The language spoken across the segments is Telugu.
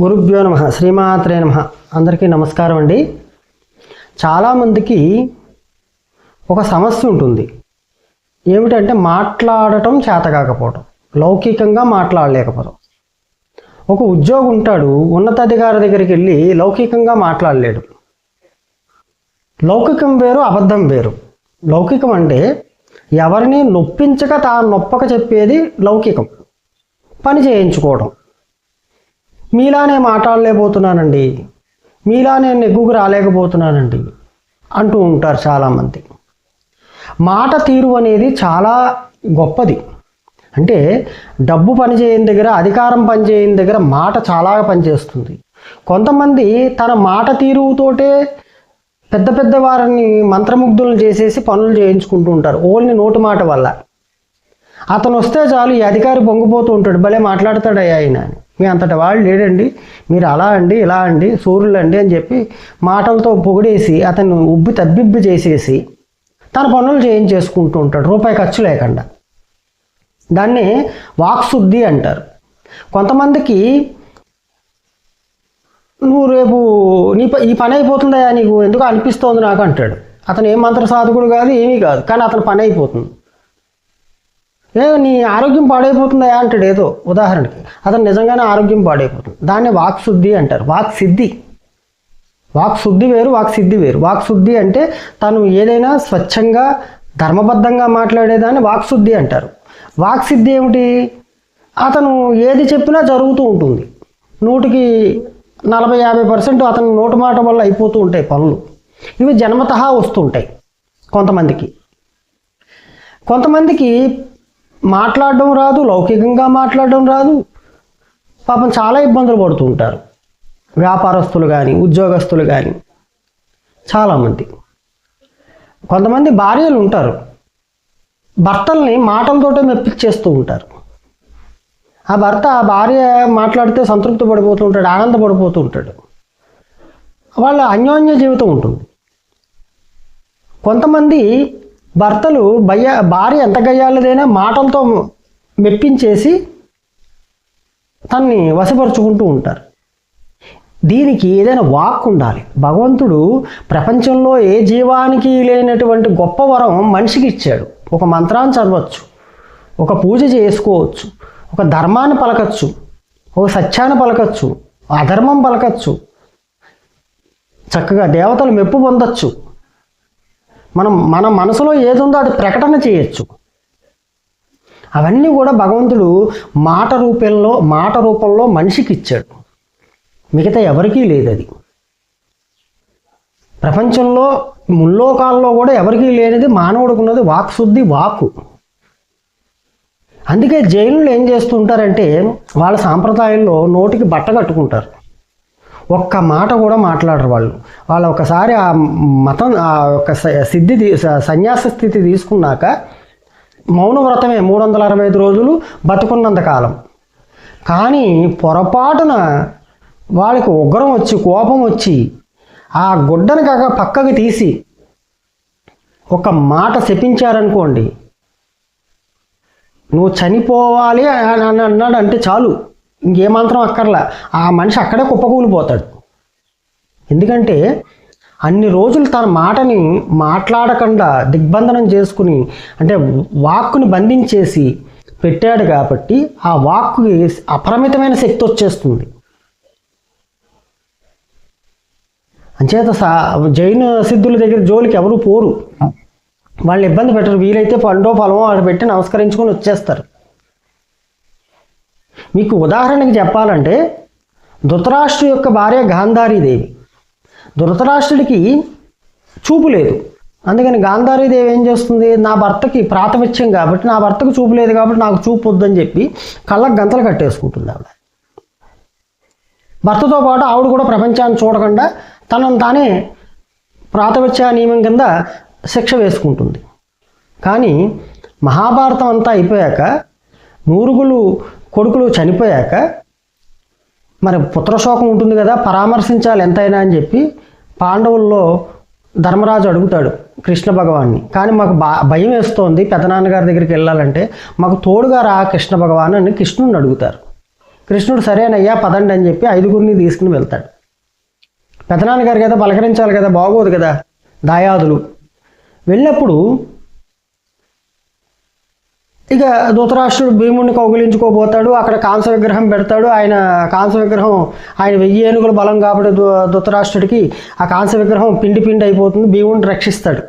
గురుభ్యో నమ. శ్రీమాత్రే నమ. అందరికీ నమస్కారం అండి. చాలామందికి ఒక సమస్య ఉంటుంది. ఏమిటంటే మాట్లాడటం చేతకాకపోవడం లౌకికంగా మాట్లాడలేకపోవడం ఒక ఉద్యోగి ఉంటాడు ఉన్నతాధికారి దగ్గరికి వెళ్ళి లౌకికంగా మాట్లాడలేడు. లౌకికం వేరు అబద్ధం వేరు. లౌకికం అంటే ఎవరిని నొప్పించక తాను నొప్పక చెప్పేది లౌకికం. పని చేయించుకోవడం మీలానే మాట్లాడలేకపోతున్నానండి. మీలానే నెగ్గుకు రాలేకపోతున్నానండి అంటూ ఉంటారు చాలామంది. మాట తీరు అనేది చాలా గొప్పది. అంటే డబ్బు పనిచేయని దగ్గర అధికారం పనిచేయని దగ్గర మాట చాలా పనిచేస్తుంది. కొంతమంది తన మాట తీరుతోటే పెద్ద పెద్ద వారిని మంత్రముగ్ధులను చేసేసి పనులు చేయించుకుంటూ ఉంటారు. ఓన్లీ నోటు మాట వల్ల. అతను వస్తే చాలు ఈ అధికారి పొంగిపోతూ ఉంటాడు. భలే మాట్లాడతాడయ్యా ఆయన అని. మీ అంతటి వాళ్ళు లేడండి మీరు అలా అండి ఇలా అండి సూర్యులు అండి అని చెప్పి మాటలతో పొగిడేసి అతను ఉబ్బి తబ్బిబ్బి చేసేసి తన పనులు చేయించేసుకుంటూ ఉంటాడు. రూపాయి ఖర్చు లేకుండా. దాన్ని వాక్శుద్ధి అంటారు. కొంతమందికి నువ్వు రేపు నీ ప- ఈ పని అయిపోతుందా నీకు? ఎందుకు అనిపిస్తోంది నాకు అంటాడు. అతను ఏం మంత్ర సాధకుడు కాదు ఏమీ కాదు. కానీ అతను పని అయిపోతుంది. ఏ నీ ఆరోగ్యం పాడైపోతుందా అంటాడు ఏదో ఉదాహరణకి. అతను నిజంగానే ఆరోగ్యం పాడైపోతుంది. దాన్ని వాక్శుద్ధి అంటారు. వాక్ సిద్ధి. వాక్ శుద్ధి వేరు వాక్ సిద్ధి వేరు. వాక్ శుద్ధి అంటే తను ఏదైనా స్వచ్ఛంగా ధర్మబద్ధంగా మాట్లాడేదాన్ని వాక్ శుద్ధి అంటారు. వాక్ సిద్ధి ఏమిటి? అతను ఏది చెప్పినా జరుగుతూ ఉంటుంది. నూటికి నలభై యాభై పర్సెంట్ అతని నోటు మాట వల్ల అయిపోతూ ఉంటాయి పనులు. ఇవి జన్మతహా వస్తుంటాయి కొంతమందికి. కొంతమందికి మాట్లాడడం రాదు లౌకికంగా మాట్లాడడం రాదు. పాపం చాలా ఇబ్బందులు పడుతూ ఉంటారు. వ్యాపారస్తులు కానీ ఉద్యోగస్తులు కానీ చాలామంది. కొంతమంది భార్యలు ఉంటారు. భర్తల్ని మాటలతోటే మెప్పించేస్తూ ఉంటారు. ఆ భర్త ఆ భార్య మాట్లాడితే సంతృప్తి పడిపోతూ ఉంటాడు ఆనందపడిపోతూ ఉంటాడు. వాళ్ళ అన్యోన్య జీవితం ఉంటుంది. కొంతమంది భర్తలు భయ భార్య ఎంత గయ్యాలదైనా మాటలతో మెప్పించేసి తన్ని వశపరుచుకుంటూ ఉంటారు. దీనికి ఏదైనా వాక్ ఉండాలి. భగవంతుడు ప్రపంచంలో ఏ జీవానికి లేనటువంటి గొప్ప వరం మనిషికి ఇచ్చాడు. ఒక మంత్రాన్ని చదవచ్చు ఒక పూజ చేసుకోవచ్చు ఒక ధర్మాన్ని పలకచ్చు ఒక సత్యాన్ని పలకచ్చు అధర్మం పలకచ్చు చక్కగా దేవతలు మెప్పు పొందొచ్చు. మనం మన మనసులో ఏది ఉందో అది ప్రకటన చేయొచ్చు. అవన్నీ కూడా భగవంతుడు మాట రూపంలో మాట రూపంలో మనిషికి ఇచ్చాడు. మిగతా ఎవరికీ లేదు అది. ప్రపంచంలో ముల్లోకాల్లో కూడా ఎవరికీ లేనిది మానవుడికి ఉన్నది వాక్శుద్ధి వాకు. అందుకే జైనులు ఏం చేస్తుంటారంటే వాళ్ళ సాంప్రదాయంలో నోటికి బట్ట కట్టుకుంటారు. ఒక్క మాట కూడా మాట్లాడరు వాళ్ళు. వాళ్ళు ఒకసారి ఆ మతం ఆ యొక్క స- సిద్ధి సన్యాస స్థితి తీసుకున్నాక మౌన వ్రతమే మూడు వందల అరవై ఐదు రోజులు బతుకున్నంత కాలం. కానీ పొరపాటున వాళ్ళకి ఉగ్రం వచ్చి కోపం వచ్చి ఆ గుడ్డను కాక పక్కకి తీసి ఒక మాట శపించారనుకోండి నువ్వు చనిపోవాలి అని అని అన్నాడు అంటే చాలు. ఇంకేమాత్రం అక్కర్లా. ఆ మనిషి అక్కడే కుప్పకూలిపోతాడు. ఎందుకంటే అన్ని రోజులు తన మాటని మాట్లాడకుండా దిగ్బంధనం చేసుకుని అంటే వాక్కుని బంధించేసి పెట్టాడు కాబట్టి ఆ వాక్కుకి అపరిమితమైన శక్తి వచ్చేస్తుంది. అంచేత సా జైన సిద్ధుల దగ్గర జోలికి ఎవరు పోరు. వాళ్ళు ఇబ్బంది పెట్టరు. వీలైతే పండో పొలమో ఆడ పెట్టి నమస్కరించుకొని వచ్చేస్తారు. మీకు ఉదాహరణకి చెప్పాలంటే ధృతరాష్ట్రు యొక్క భార్య గాంధారీదేవి. ధృతరాష్ట్రుడికి చూపు లేదు. అందుకని గాంధారీదేవి ఏం చేస్తుంది? నా భర్తకి ప్రాతవిత్యం కాబట్టి నా భర్తకు చూపు లేదు కాబట్టి నాకు చూపు వద్దని చెప్పి కళ్ళకు గంతలు కట్టేసుకుంటుంది ఆవిడ. భర్తతో పాటు ఆవిడ కూడా ప్రపంచాన్ని చూడకుండా తనను తానే ప్రాతవత్య నియమం కింద శిక్ష వేసుకుంటుంది. కానీ మహాభారతం అంతా అయిపోయాక నూరుగులు కొడుకులు చనిపోయాక మరి పుత్రశోకం ఉంటుంది కదా పరామర్శించాలి ఎంతైనా అని చెప్పి పాండవుల్లో ధర్మరాజు అడుగుతాడు కృష్ణ భగవాన్ని. కానీ మాకు బా భయం వేస్తోంది పెదనాన్నగారి దగ్గరికి వెళ్ళాలంటే మాకు తోడుగా రా కృష్ణ భగవాన్ అని కృష్ణుడిని అడుగుతారు. కృష్ణుడు సరేనయ్యా పదండి అని చెప్పి ఐదుగురిని తీసుకుని వెళ్తాడు. పెదనాన్నగారు కదా పలకరించాలి కదా బాగోదు కదా దాయాదులు. వెళ్ళినప్పుడు ఇక ధృతరాష్ట్రుడు భీముడిని కౌగిలించుకోబోతాడు. అక్కడ కాంస విగ్రహం పెడతాడు. ఆయన కాంస విగ్రహం ఆయన వెయ్యి ఏనుగుల బలం కాబట్టి ధృతరాష్ట్రుడికి ఆ కాంస విగ్రహం పిండి పిండి అయిపోతుంది. భీముడిని రక్షిస్తాడు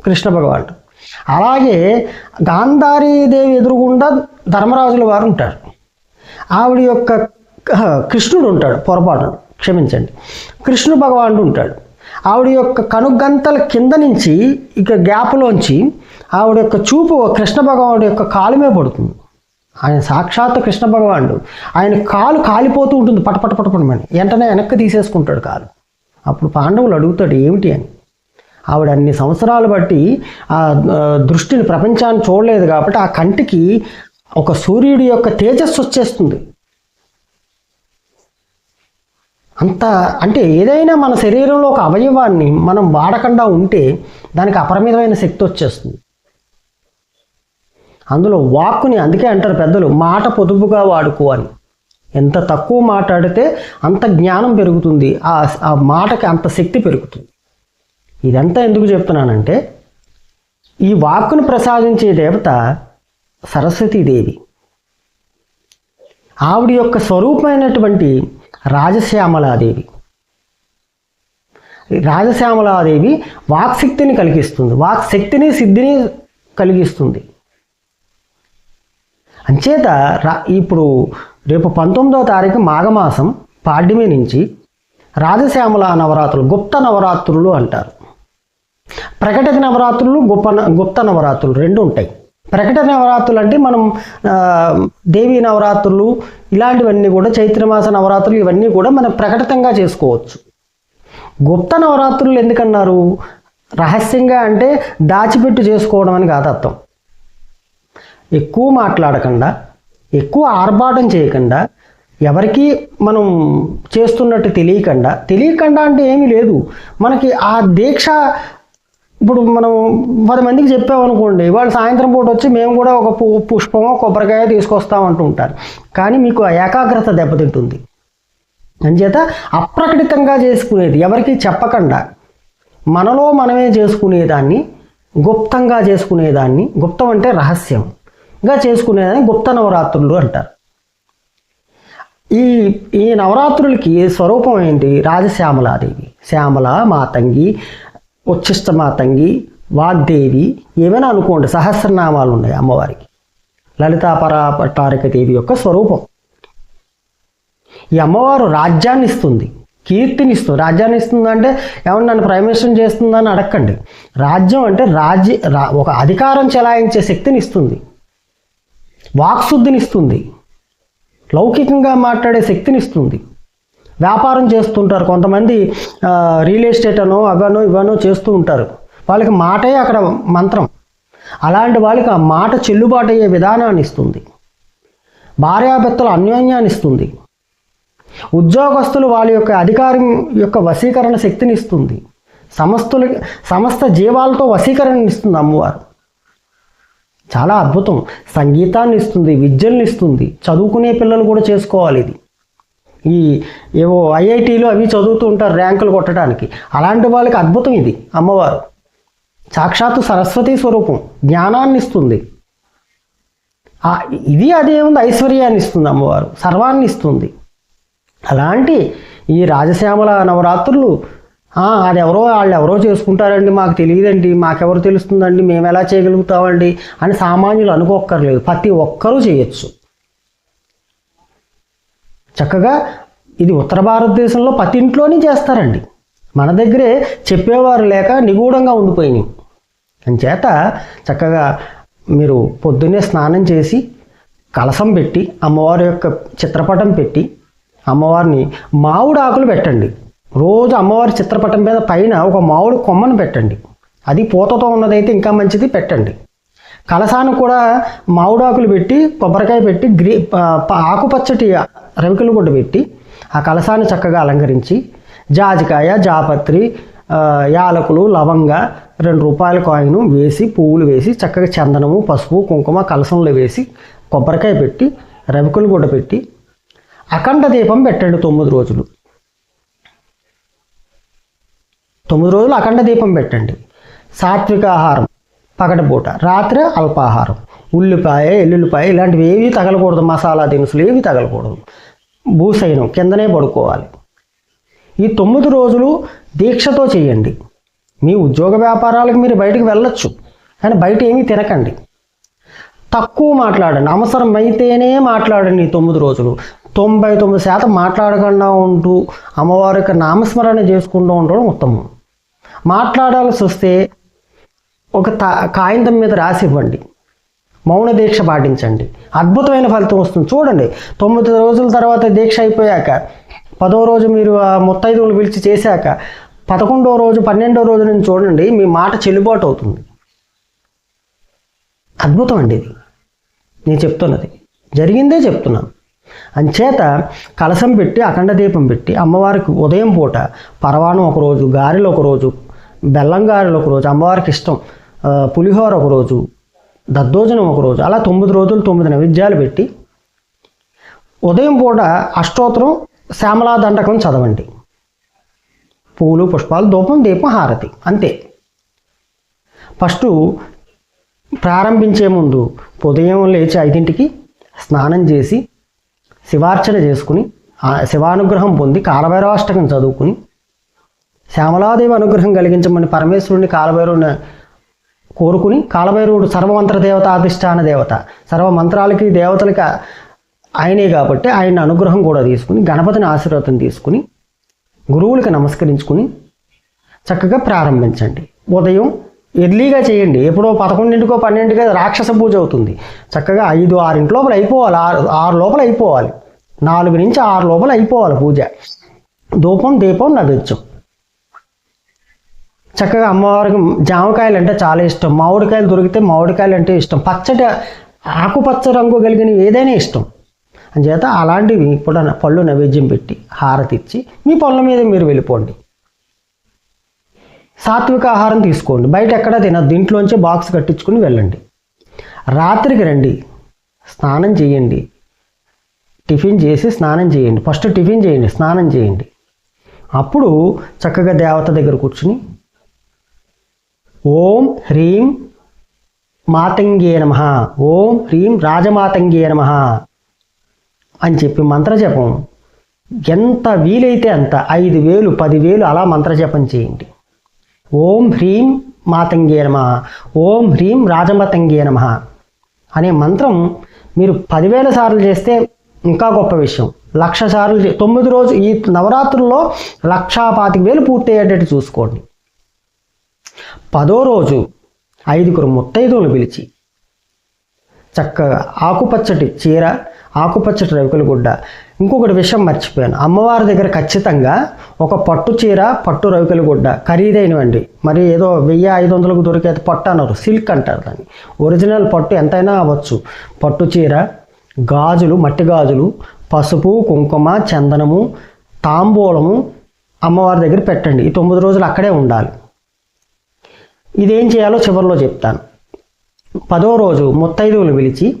కృష్ణ భగవానుడు అలాగే గాంధారీదేవి ఎదురుగుండా ధర్మరాజుల వారు ఉంటారు. ఆవిడ యొక్క కృష్ణుడు ఉంటాడు పొరపాటు క్షమించండి. కృష్ణు భగవానుడు ఉంటాడు. ఆవిడ యొక్క కనుగంతల కింద నుంచి ఇక గ్యాప్లోంచి ఆవిడ యొక్క చూపు కృష్ణ భగవానుడు యొక్క కాలమే పడుతుంది. ఆయన సాక్షాత్ కృష్ణ భగవానుడు. ఆయన కాలు కాలిపోతూ ఉంటుంది. పటపట పటపటమని వెంటనే వెనక్కి తీసేసుకుంటాడు కాలు. అప్పుడు పాండవులు అడుగుతాడు ఏమిటి? అని. ఆవిడ అన్ని సంవత్సరాలు బట్టి ఆ ఆ, దృష్టిని ప్రపంచాన్ని చూడలేదు కాబట్టి ఆ కంటికి ఒక సూర్యుడి యొక్క తేజస్సు వచ్చేస్తుంది. అంత అంటే ఏదైనా మన శరీరంలో ఒక అవయవాన్ని మనం వాడకుండా ఉంటే దానికి అపరిమితమైన శక్తి వచ్చేస్తుంది. అందులో వాక్కుని అందుకే అంటారు పెద్దలు మాట పొదుపుగా వాడుకో అని. ఎంత తక్కువ మాట్లాడితే అంత జ్ఞానం పెరుగుతుంది ఆ ఆ మాటకి అంత శక్తి పెరుగుతుంది. ఇదంతా ఎందుకు చెప్తున్నానంటే ఈ వాక్కును ప్రసాదించే దేవత సరస్వతీదేవి ఆవిడ యొక్క స్వరూపమైనటువంటి రాజశ్యామలాదేవి. రాజశ్యామలాదేవి వాక్శక్తిని కలిగిస్తుంది వాక్శక్తిని సిద్ధిని కలిగిస్తుంది. అంచేత రా ఇప్పుడు రేపు పంతొమ్మిదవ తారీఖు మాఘమాసం పాడ్యమి నుంచి రాజశ్యామల నవరాత్రులు గుప్త నవరాత్రులు అంటారు. ప్రకటిత నవరాత్రులు గొప్ప గుప్త నవరాత్రులు రెండు ఉంటాయి. ప్రకటన నవరాత్రులు అంటే మనం దేవి నవరాత్రులు ఇలాంటివన్నీ కూడా చైత్రమాస నవరాత్రులు ఇవన్నీ కూడా మనం ప్రకటితంగా చేసుకోవచ్చు. గుప్త నవరాత్రులు ఎందుకన్నారు? రహస్యంగా అంటే దాచిపెట్టు చేసుకోవడం అని కాదు అర్థం ఎక్కువ మాట్లాడకుండా ఎక్కువ ఆర్భాటం చేయకుండా ఎవరికి మనం చేస్తున్నట్టు తెలియకుండా తెలియకుండా అంటే ఏమీ లేదు. మనకి ఆ దీక్ష ఇప్పుడు మనం పది మందికి చెప్పామనుకోండి వాళ్ళు సాయంత్రం పూట వచ్చి మేము కూడా ఒక పు- పుష్పమో కొబ్బరికాయ తీసుకొస్తాం అంటూ ఉంటారు. కానీ మీకు ఆ ఏకాగ్రత దెబ్బతింటుంది. అంచేత అప్రకటితంగా చేసుకునేది ఎవరికి చెప్పకుండా మనలో మనమే చేసుకునేదాన్ని గుప్తంగా చేసుకునేదాన్ని గుప్తం అంటే రహస్యం. గా చేసుకునేదని గుప్త నవరాత్రులు అంటారు. ఈ ఈ నవరాత్రులకి స్వరూపం ఏంటి? రాజశ్యామలాదేవి శ్యామల మాతంగి ఉచ్ఛిష్ట మాతంగి వాగ్దేవి ఏమైనా అనుకోండి సహస్రనామాలు ఉన్నాయి అమ్మవారికి. లలితాపరా పట్టారిక దేవి యొక్క స్వరూపం. ఈ అమ్మవారు రాజ్యాన్ని ఇస్తుంది కీర్తిని ఇస్తుంది రాజ్యాన్ని ఇస్తుంది అంటే ఏమన్నా నన్ను ప్రైమ్ మినిస్టర్ చేస్తుందని అడగండి రాజ్యం అంటే రాజ్య ఒక అధికారం చెలాయించే శక్తిని ఇస్తుంది. వాక్శుద్ధిని ఇస్తుంది లౌకికంగా మాట్లాడే శక్తిని ఇస్తుంది వ్యాపారం చేస్తుంటారు కొంతమంది రియల్ ఎస్టేట్ అనో అవనో ఇవనో చేస్తూ ఉంటారు. వాళ్ళకి మాటే అక్కడ మంత్రం. అలాంటి వాళ్ళకి ఆ మాట చెల్లుబాటు అయ్యే విధానాన్ని ఇస్తుంది. భార్యాభర్తలు అన్యోన్యాన్ని ఇస్తుంది. ఉద్యోగస్తులు వాళ్ళ యొక్క అధికారం యొక్క వశీకరణ శక్తిని ఇస్తుంది. సమస్తుల సమస్త జీవాలతో వశీకరణ ఇస్తుంది అమ్మవారు. చాలా అద్భుతం. సంగీతాన్ని ఇస్తుంది విద్యల్ని ఇస్తుంది చదువుకునే పిల్లలు కూడా చేసుకోవాలి ఇది. ఈ ఏవో ఐఐటీలు అవి చదువుతూ ఉంటారు ర్యాంకులు కొట్టడానికి. అలాంటి వాళ్ళకి అద్భుతం ఇది అమ్మవారు. సాక్షాత్తు సరస్వతి స్వరూపం జ్ఞానాన్ని ఇస్తుంది ఇది అదేముంది ఐశ్వర్యాన్ని ఇస్తుంది అమ్మవారు సర్వాన్ని ఇస్తుంది అలాంటి ఈ రాజశ్యామల నవరాత్రులు అది ఎవరో వాళ్ళు ఎవరో చేసుకుంటారండి మాకు తెలియదండి మాకెవరు తెలుస్తుందండి మేము ఎలా చేయగలుగుతామండి అని సామాన్యులు అనుకోక్కర్లేదు. ప్రతి ఒక్కరూ చేయొచ్చు. చక్కగా ఇది ఉత్తర భారతదేశంలో ప్రతి ఇంట్లోనే చేస్తారండి. మన దగ్గరే చెప్పేవారు లేక నిగూఢంగా ఉండిపోయినాయి. అంచేత చక్కగా మీరు పొద్దున్నే స్నానం చేసి కలసం పెట్టి అమ్మవారి యొక్క చిత్రపటం పెట్టి అమ్మవారిని మామిడి ఆకులు పెట్టండి. రోజు అమ్మవారి చిత్రపటం మీద పైన ఒక మామిడి కొమ్మను పెట్టండి. అది పూతతో ఉన్నదైతే ఇంకా మంచిది పెట్టండి. కలసాను కూడా మామిడాకులు పెట్టి కొబ్బరికాయ పెట్టి గ్రీ ఆకుపచ్చటి రవికలు కూడా పెట్టి ఆ కలసాన్ని చక్కగా అలంకరించి జాజికాయ జాపత్రి యాలకులు లవంగ రెండు రూపాయల కాయిన్ వేసి పువ్వులు వేసి చక్కగా చందనము పసుపు కుంకుమ కలసంలో వేసి కొబ్బరికాయ పెట్టి రవికలు కూడా పెట్టి అఖండ దీపం పెట్టండి తొమ్మిది రోజులు. తొమ్మిది రోజులు అఖండ దీపం పెట్టండి. సాత్విక ఆహారం పగటిపూట రాత్రి అల్పాహారం ఉల్లిపాయ ఎల్లుల్లిపాయ ఇలాంటివి ఏవి తగలకూడదు మసాలా దినుసులు ఏవి తగలకూడదు. భూసైనం కిందనే పడుకోవాలి. ఈ తొమ్మిది రోజులు దీక్షతో చేయండి. మీ ఉద్యోగ వ్యాపారాలకు మీరు బయటకు వెళ్ళొచ్చు కానీ బయట ఏమీ తినకండి. తక్కువ మాట్లాడండి. అవసరమైతేనే మాట్లాడండి ఈ తొమ్మిది రోజులు. తొంభై తొమ్మిది శాతం మాట్లాడకుండా ఉంటూ అమ్మవారి యొక్క నామస్మరణ చేసుకుంటూ ఉండడం ఉత్తమం. మాట్లాడాల్సి వస్తే ఒక తా కాగితం మీద రాసి ఇవ్వండి మౌన దీక్ష పాటించండి. అద్భుతమైన ఫలితం వస్తుంది. చూడండి తొమ్మిది రోజుల తర్వాత దీక్ష అయిపోయాక పదో రోజు మీరు ఆ ముత్తైదువులు పిలిచి చేశాక పదకొండో రోజు పన్నెండో రోజు నుంచి చూడండి మీ మాట చెల్లుబాటు అవుతుంది. అద్భుతం అండి ఇది. నేను చెప్తున్నది. జరిగిందే చెప్తున్నాను. అంచేత కలసం పెట్టి అఖండ దీపం పెట్టి అమ్మవారికి ఉదయం పూట పరవాణం ఒకరోజు గారెలు ఒకరోజు బెల్లం గారెలు ఒకరోజు అమ్మవారికి ఇష్టం. పులిహోర ఒకరోజు దద్దోజనం ఒకరోజు అలా తొమ్మిది రోజులు తొమ్మిది నైవేద్యాలు పెట్టి ఉదయం పూట అష్టోత్తరం శ్యామలా దండకం చదవండి. పూలు పుష్పాలు ధూపం దీపం హారతి అంతే. ఫస్ట్ ప్రారంభించే ముందు ఉదయం లేచి ఐదింటికి స్నానం చేసి శివార్చన చేసుకుని శివానుగ్రహం పొంది కాలభైరవాష్టకం చదువుకుని శ్యామలాదేవి అనుగ్రహం కలిగించమని పరమేశ్వరుని కాలభైరవుని కోరుకుని కాలభైరవుడు సర్వమంత్ర దేవత అధిష్టాన దేవత. సర్వ మంత్రాలకి దేవతలకి ఆయనే కాబట్టి ఆయన అనుగ్రహం కూడా తీసుకుని గణపతిని ఆశీర్వాదం తీసుకుని గురువులకి నమస్కరించుకుని చక్కగా ప్రారంభించండి. ఉదయం ఎర్లీగా చేయండి. ఎప్పుడో పదకొండింటికో పన్నెండుకో రాక్షస పూజ అవుతుంది. చక్కగా ఐదు ఆరింటి లోపల అయిపోవాలి. ఆరు ఆరు లోపల అయిపోవాలి. నాలుగు నుంచి ఆరు లోపల అయిపోవాలి పూజ. ధూపం దీపం నైవేద్యం. చక్కగా అమ్మవారికి జామకాయలు అంటే చాలా ఇష్టం. మామిడికాయలు దొరికితే మామిడికాయలు అంటే ఇష్టం. పచ్చటి ఆకుపచ్చ రంగు కలిగిన ఏదైనా ఇష్టం. అంచేత అలాంటివి కూడా పళ్ళు నైవేద్యం పెట్టి హారతి ఇచ్చి మీ పళ్ళ మీద మీరు వెళ్ళిపోండి. సాత్విక ఆహారం తీసుకోండి. బయట ఎక్కడ తినద్దు. ఇంట్లోంచి బాక్స్ కట్టించుకుని వెళ్ళండి. రాత్రికి రండి. స్నానం చేయండి. టిఫిన్ చేసి స్నానం చేయండి. ఫస్ట్ టిఫిన్ చేయండి. స్నానం చేయండి. అప్పుడు చక్కగా దేవత దగ్గర కూర్చుని ఓం హ్రీం మాతంగే నమ. ఓం హ్రీం రాజమాతంగే నమ. అని చెప్పి మంత్రజపం. ఎంత వీలైతే అంత ఐదు వేలు పదివేలు అలా మంత్రజపం చేయండి. ఓం హ్రీం మాతంగే నమ. ఓం హ్రీం రాజమాతంగే నమ. అనే మంత్రం మీరు పదివేల సార్లు చేస్తే ఇంకా గొప్ప విషయం. లక్ష సార్లు చే- తొమ్మిది రోజు ఈ నవరాత్రుల్లో లక్షా పాతిక వేలు పూర్తి అయ్యేటట్టు చూసుకోండి. పదో రోజు ఐదుగురు ముత్తైదువులు పిలిచి చక్కగా ఆకుపచ్చటి చీర ఆకుపచ్చటి రవికల గుడ్డ ఇంకొకటి విషయం మర్చిపోయాను. అమ్మవారి దగ్గర ఖచ్చితంగా ఒక పట్టు చీర పట్టు రవికల గుడ్డ ఖరీదైనవండి. మరి ఏదో వెయ్యి ఐదు వందలకు దొరికేది పట్టు అన్నారు సిల్క్ అంటారు దాన్ని. ఒరిజినల్ పట్టు ఎంతైనా అవ్వచ్చు. పట్టు చీర గాజులు మట్టి గాజులు పసుపు కుంకుమ చందనము తాంబూలము అమ్మవారి దగ్గర పెట్టండి. ఈ తొమ్మిది రోజులు అక్కడే ఉండాలి. ఇదేం చేయాలో చివరిలో చెప్తాను. పదో రోజు ముత్తైదువులు పిలిచి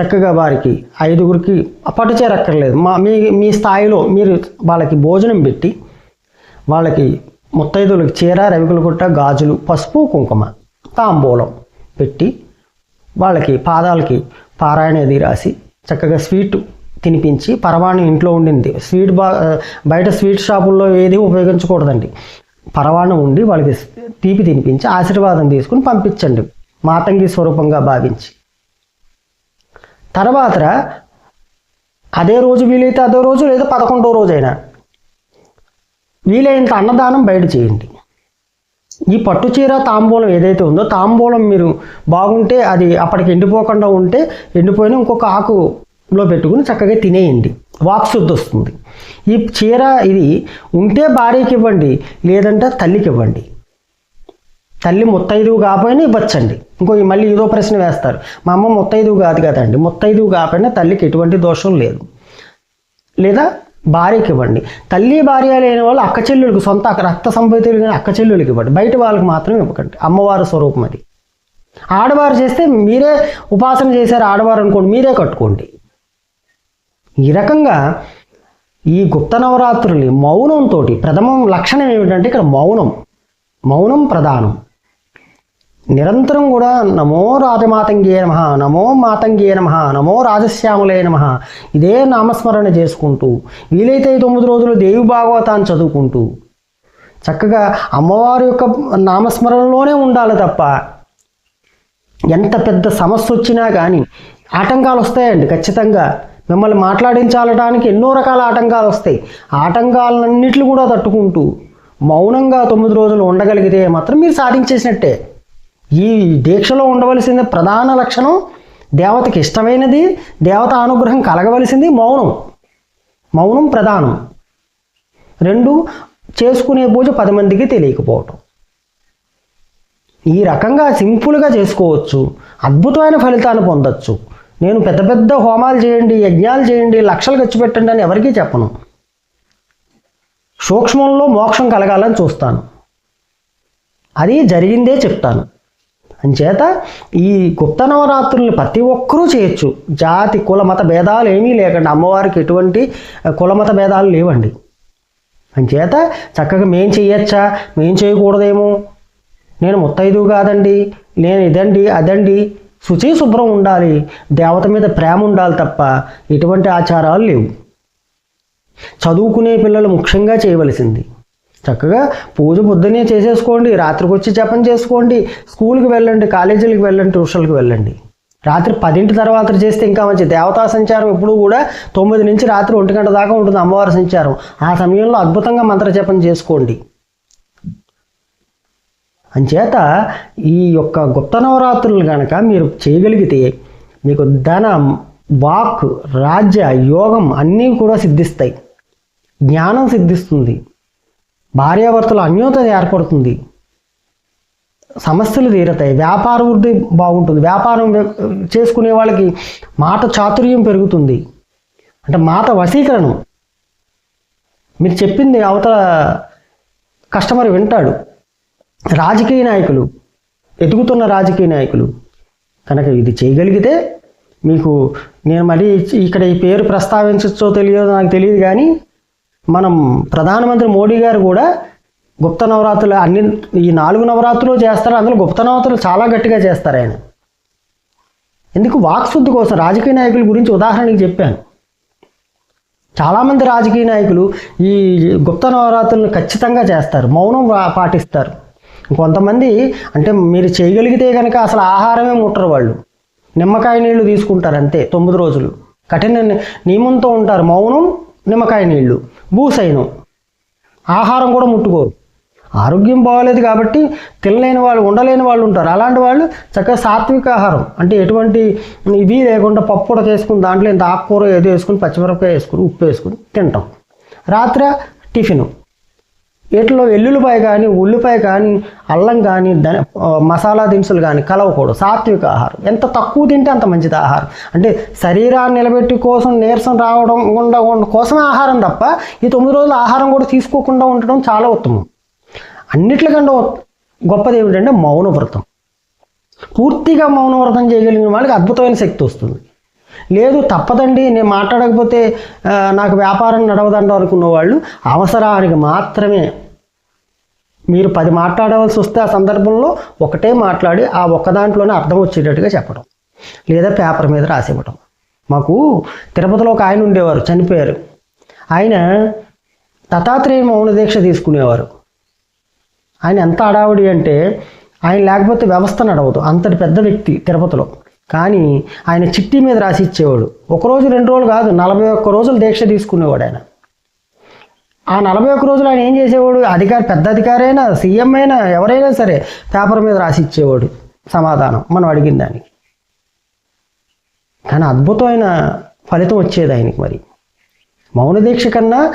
చక్కగా వారికి ఐదుగురికి అప్పటి చేరక్కర్లేదు. మా మీ మీ స్థాయిలో మీరు వాళ్ళకి భోజనం పెట్టి వాళ్ళకి ముత్తైదువులకి చీర రవికుల గుట్ట గాజులు పసుపు కుంకుమ తాంబూలం పెట్టి వాళ్ళకి పాదాలకి పారాయణది రాసి చక్కగా స్వీట్ తినిపించి పరవాణి ఇంట్లో ఉండింది. స్వీట్ బా బయట స్వీట్ షాపుల్లో ఏది ఉపయోగించకూడదండి. పరవాణం ఉండి వాళ్ళకి తీపి తినిపించి ఆశీర్వాదం తీసుకుని పంపించండి. మాతంగి స్వరూపంగా భావించి. తర్వాత అదే రోజు వీలైతే అదే రోజు లేదా పదకొండో రోజైనా వీలైనంత అన్నదానం బయట చేయండి. ఈ పట్టు చీర తాంబూలం ఏదైతే ఉందో తాంబూలం మీరు బాగుంటే అది అప్పటికి ఎండిపోకుండా ఉంటే ఎండిపోయిన ఇంకొక ఆకులో పెట్టుకుని చక్కగా తినేయండి. వాక్శుద్ధి వస్తుంది. ఈ చీర ఇది ఉంటే భార్యకి ఇవ్వండి లేదంటే తల్లికి ఇవ్వండి. తల్లి ముత్తైదువు కాకపోయినా ఇవ్వచ్చండి. ఇంకో మళ్ళీ ఏదో ప్రశ్న వేస్తారు. మా అమ్మ ముత్తైదువు కాదు కదండి. ముత్తైదువు కాకపోయినా తల్లికి ఎటువంటి దోషం లేదు. లేదా భార్యకి ఇవ్వండి. తల్లి భార్య లేని వాళ్ళు అక్క చెల్లెలకు సొంత రక్త సంబంధితులు కానీ అక్క చెల్లెలకి ఇవ్వండి. బయట వాళ్ళకి మాత్రం ఇవ్వకండి. అమ్మవారి స్వరూపం అది. ఆడవారు చేస్తే మీరే ఉపాసన చేశారు ఆడవారు అనుకోండి మీరే కట్టుకోండి. ఈ రకంగా ఈ గుప్త నవరాత్రుల్ని మౌనంతో ప్రథమం లక్షణం ఏమిటంటే ఇక్కడ మౌనం. మౌనం ప్రధానం. నిరంతరం కూడా నమో రాజమాతంగే నమ నమో మాతంగే నమ నమో రాజశ్యాములే నమ ఇదే నామస్మరణ చేసుకుంటూ వీలైతే తొమ్మిది రోజులు దేవి భాగవతాన్ని చదువుకుంటూ చక్కగా అమ్మవారి యొక్క నామస్మరణలోనే ఉండాలి తప్ప ఎంత పెద్ద సమస్య వచ్చినా కానీ ఆటంకాలు వస్తాయండి ఖచ్చితంగా. మిమ్మల్ని మాట్లాడించాలడానికి ఎన్నో రకాల ఆటంకాలు వస్తాయి. ఆటంకాలన్నింటిని కూడా తట్టుకుంటూ మౌనంగా తొమ్మిది రోజులు ఉండగలిగితే మాత్రం మీరు సాధించేసినట్టే. ఈ దీక్షలో ఉండవలసిన ప్రధాన లక్షణం దేవతకి ఇష్టమైనది దేవత అనుగ్రహం కలగవలసింది మౌనం. మౌనం ప్రధానం. రెండు చేసుకునే పూజ పది మందికి తెలియకపోవటం. ఈ రకంగా సింపుల్గా చేసుకోవచ్చు. అద్భుతమైన ఫలితాన్ని పొందొచ్చు. నేను పెద్ద పెద్ద హోమాలు చేయండి యజ్ఞాలు చేయండి లక్షలు ఖర్చు పెట్టండి అని ఎవరికీ చెప్పను. సూక్ష్మంలో మోక్షం కలగాలని చూస్తాను. అది జరిగిందే చెప్తాను. అంచేత ఈ గుప్త నవరాత్రుల్ని ప్రతి ఒక్కరూ చేయొచ్చు. జాతి కుల మత భేదాలు ఏమీ లేకండి. అమ్మవారికి ఎటువంటి కులమత భేదాలు లేవండి. అంచేత చక్కగా మేం చేయొచ్చా? మేం చేయకూడదేమో? నేను ముత్తైదు కాదండి. నేను ఇదండి అదండి. శుచి శుభ్రం ఉండాలి. దేవత మీద ప్రేమ ఉండాలి తప్ప ఎటువంటి ఆచారాలు లేవు. చదువుకునే పిల్లలు ముఖ్యంగా చేయవలసింది. చక్కగా పూజ పొద్దునే చేసేసుకోండి రాత్రికి వచ్చి జపం చేసుకోండి స్కూల్కి వెళ్ళండి కాలేజీలకు వెళ్ళండి ట్యూషన్లకు వెళ్ళండి. రాత్రి పదింటి తర్వాత చేస్తే ఇంకా మంచి దేవతా సంచారం ఎప్పుడు కూడా తొమ్మిది నుంచి రాత్రి ఒంటి గంట దాకా ఉంటుంది అమ్మవారి సంచారం. ఆ సమయంలో అద్భుతంగా మంత్ర జపం చేసుకోండి. అంచేత ఈ యొక్క గుప్త నవరాత్రులు కనుక మీరు చేయగలిగితే మీకు ధనం వాక్ రాజ్య యోగం అన్నీ కూడా సిద్ధిస్తాయి. జ్ఞానం సిద్ధిస్తుంది. భార్యాభర్తల అన్యోన్యత ఏర్పడుతుంది. సమస్యలు తీరతాయి. వ్యాపార వృద్ధి బాగుంటుంది. వ్యాపారం చేసుకునే వాళ్ళకి మాట చాతుర్యం పెరుగుతుంది. అంటే మాట వశీకరణం. మీరు చెప్పింది అవతల కస్టమర్ వింటాడు. రాజకీయ నాయకులు ఎదుగుతున్న రాజకీయ నాయకులు కనుక ఇది చేయగలిగితే మీకు నేను మరీ ఇక్కడ ఈ పేరు ప్రస్తావించచ్చో తెలియదో నాకు తెలియదు కానీ మనం ప్రధానమంత్రి మోడీ గారు కూడా గుప్త నవరాత్రులు అన్ని ఈ నాలుగు నవరాత్రులు చేస్తారు అందులో గుప్త నవరాత్రులు చాలా గట్టిగా చేస్తారు ఆయన. ఎందుకు? వాక్శుద్ధి కోసం రాజకీయ నాయకుల గురించి ఉదాహరణకి చెప్పాను. చాలామంది రాజకీయ నాయకులు ఈ గుప్త నవరాత్రులను ఖచ్చితంగా చేస్తారు మౌనం పాటిస్తారు. కొంతమంది అంటే మీరు చేయగలిగితే కనుక అసలు ఆహారమే ముట్టరు వాళ్ళు. నిమ్మకాయ నీళ్ళు తీసుకుంటారు అంతే తొమ్మిది రోజులు. కఠిన నియమంతో ఉంటారు మౌనం నిమ్మకాయ నీళ్ళు. భూసైనం ఆహారం కూడా ముట్టుకోరు. ఆరోగ్యం బాగోలేదు కాబట్టి తినలేని వాళ్ళు ఉండలేని వాళ్ళు ఉంటారు. అలాంటి వాళ్ళు చక్కగా సాత్విక ఆహారం. అంటే ఎటువంటి ఇవి లేకుండా పప్పు కూడా చేసుకుని దాంట్లో ఇంత ఆకుకూర ఏదో వేసుకుని పచ్చిమిరపకాయ వేసుకుని ఉప్పు వేసుకుని తింటాం. రాత్రి టిఫిన్. వీటిలో వెల్లుల్లిపాయ కానీ ఉల్లిపాయ కానీ అల్లం కానీ ధన మసాలా దినుసులు కానీ కలవకూడదు. సాత్విక ఆహారం. ఎంత తక్కువ తింటే అంత మంచిది ఆహారం. అంటే శరీరాన్ని నిలబెట్టి కోసం నీరసం రావడం ఉండ ఉండ- కోసమే ఆహారం తప్ప ఈ తొమ్మిది రోజులు ఆహారం కూడా తీసుకోకుండా ఉండడం చాలా ఉత్తమం. అన్నిట్లకంటే గొప్పది ఏమిటంటే మౌనవ్రతం పూర్తిగా మౌనవ్రతం చేయగలిగిన వాళ్ళకి అద్భుతమైన శక్తి వస్తుంది. లేదు తప్పదండి నేను మాట్లాడకపోతే నాకు వ్యాపారం నడవదండి అనుకున్న వాళ్ళు అవసరానికి మాత్రమే. మీరు పది మాట్లాడవలసి వస్తే ఆ సందర్భంలో ఒకటే మాట్లాడి ఆ ఒక్క దాంట్లోనే అర్థం వచ్చేటట్టుగా చెప్పడం. లేదా పేపర్ మీద రాసివ్వడం. మాకు తిరుపతిలో ఒక ఆయన ఉండేవారు చనిపోయారు. ఆయన దత్తాత్రేయ మౌన దీక్ష తీసుకునేవారు. ఆయన ఎంత అడావుడి అంటే ఆయన లేకపోతే వ్యవస్థ నడవదు. అంతటి పెద్ద వ్యక్తి తిరుపతిలో. కానీ ఆయన చిట్టి మీద రాసి ఇచ్చేవాడు. ఒకరోజు రెండు రోజులు కాదు నలభై ఒక్క రోజులు దీక్ష తీసుకునేవాడు ఆయన. ఆ నలభై ఒక్క రోజులు ఆయన ఏం చేసేవాడు? అధికారి పెద్ద అధికారైనా సీఎం అయినా ఎవరైనా సరే పేపర్ మీద రాసి ఇచ్చేవాడు సమాధానం. మనం అడిగిన దానికి. కానీ అద్భుతమైన ఫలితం వచ్చేది ఆయనకి మరి. మౌన దీక్ష కన్నా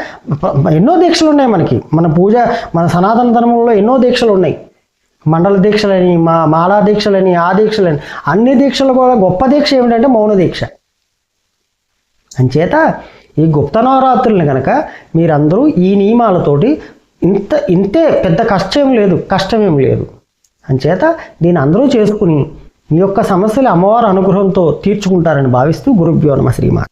ఎన్నో దీక్షలు ఉన్నాయి మనకి. మన పూజ మన సనాతన ధర్మంలో ఎన్నో దీక్షలు ఉన్నాయి. మండల దీక్షలని మా మాలా దీక్షలని ఆ దీక్షలని అన్ని దీక్షలు కూడా గొప్ప దీక్ష ఏమిటంటే మౌన దీక్ష. అంచేత ఈ గుప్త నవరాత్రులను కనుక మీరందరూ ఈ నియమాలతోటి ఇంత ఇంతే పెద్ద కష్టం లేదు కష్టమేం లేదు. అంచేత దీని అందరూ చేసుకుని మీ యొక్క సమస్యలు అమ్మవారి అనుగ్రహంతో తీర్చుకుంటారని భావిస్తూ గురుభ్యో నమ శ్రీమా